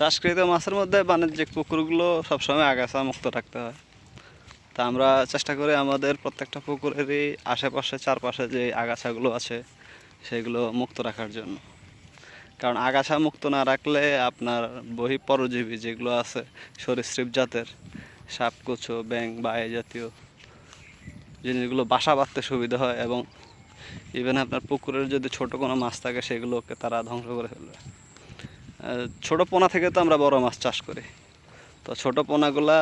চাষকৃত মাছের মধ্যে বাণিজ্যিক পুকুরগুলো সবসময় আগাছা মুক্ত রাখতে হয়। তা আমরা চেষ্টা করি আমাদের প্রত্যেকটা পুকুরেরই আশেপাশে চারপাশে যে আগাছাগুলো আছে, সেগুলো মুক্ত রাখার জন্য। কারণ আগাছা মুক্ত না রাখলে আপনার বহি পরজীবী যেগুলো আছে, সরীসৃপ জাতের সাপ কুচো ব্যাং বা এই জাতীয় জিনিসগুলো বাসা বাঁধতে সুবিধা হয় এবং ইভেন আপনার পুকুরের যদি ছোট কোনো মাছ থাকে, সেগুলোকে তারা ধ্বংস করে ফেলবে। ছোট পোনা থেকে তো আমরা বড় মাছ চাষ করি। তো ছোট পোনাগুলা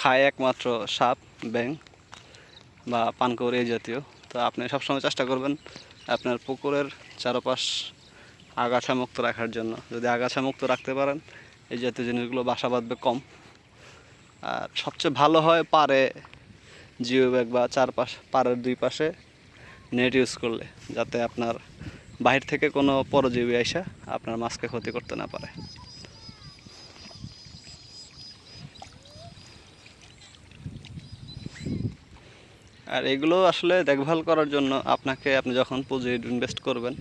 খায় একমাত্র সাপ ব্যাং বা পানকৌড়ি এই জাতীয়। তো আপনি সবসময় চেষ্টা করবেন আপনার পুকুরের চারপাশ আগাছা মুক্ত রাখার জন্য। যদি আগাছা মুক্ত রাখতে পারেন, এই জাতীয় জিনিসগুলো বাসা বাঁধবে কম। আর সবচেয়ে ভালো হয় পারে জিও ব্যাগ বা চারপাশ, পাড়ের দুই পাশে নেট ইউজ করলে, যাতে আপনার বাহির থেকে কোনো পরজীবী আইসা আপনার মাছকে ক্ষতি করতে না পারে। আর এগুলো আসলে দেখভাল করার জন্য আপনাকে আপনি যখন পুঁজি ইনভেস্ট করবেন,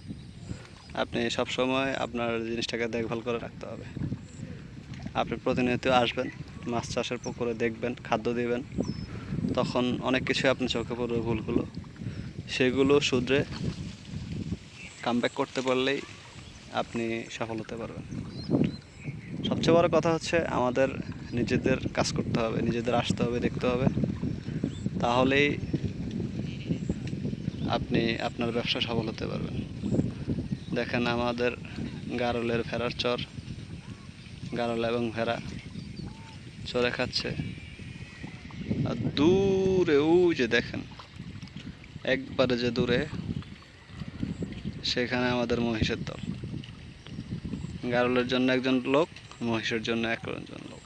আপনি সব সময় আপনার জিনিসটাকে দেখভাল করে রাখতে হবে। আপনি প্রতিনিয়ত আসবেন, মাছ চাষের পুকুরে দেখবেন, খাদ্য দিবেন, তখন অনেক কিছু আপনি চোখে পড়বে ভুলগুলো। সেগুলো শুধরে কামব্যাক করতে পারলেই আপনি সফল হতে পারবেন। সবচেয়ে বড় কথা হচ্ছে আমাদের নিজেদের কাজ করতে হবে, নিজেদের আসতে হবে, দেখতে হবে। তাহলেই আপনি আপনার ব্যবসা সফল হতে পারবেন। দেখেন আমাদের গারলের ভেড়ার চর, গারল এবং ভেড়া চরে খাচ্ছে। আর দূরে, ওই যে দেখেন, একবারে যে দূরে সেখানে আমাদের মহিষের দল। গারলের জন্য একজন লোক, মহিষের জন্য একজন লোক।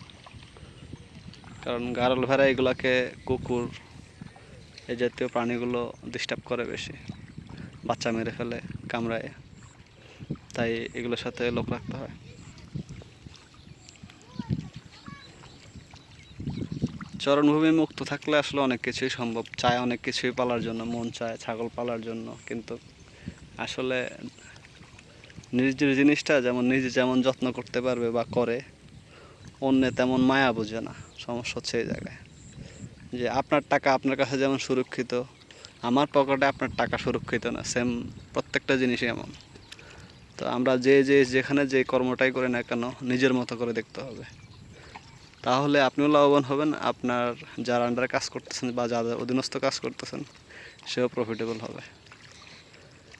কারণ গারল ভেড়া এগুলাকে কুকুর এই জাতীয় প্রাণীগুলো ডিস্টার্ব করে বেশি। বাচ্চা মেরে ফেলে, কামড়ায়। তাই এগুলোর সাথে লোক রাখতে হয়। চরণভূমি মুক্ত থাকলে আসলে অনেক কিছুই সম্ভব। চায় অনেক কিছুই পালার জন্য, মন চায় ছাগল পালার জন্য, কিন্তু আসলে নিজের জিনিসটা যেমন নিজে যেমন যত্ন করতে পারবে বা করে, অন্য তেমন মায়া বোঝে না। সমস্যা হচ্ছে এই জায়গায়। যে আপনার টাকা আপনার কাছে যেমন সুরক্ষিত, আমার পকেটে আপনার টাকা সুরক্ষিত না সেম প্রত্যেকটা জিনিসই এমন। তো আমরা যে যে, যেখানে যে কর্মটাই করি না কেন, নিজের মতো করে দেখতে হবে। তাহলে আপনিও লাভবান হবেন, আপনার যার আন্ডারে কাজ করতেছেন বা যাদের অধীনস্থ কাজ করতেছেন, সেও প্রফিটেবল হবে।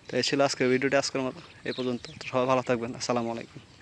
তো এই ছিল আজকের ভিডিওটি আজকের মতো এই পর্যন্ত। সবাই ভালো থাকবেন। আসসালামু আলাইকুম।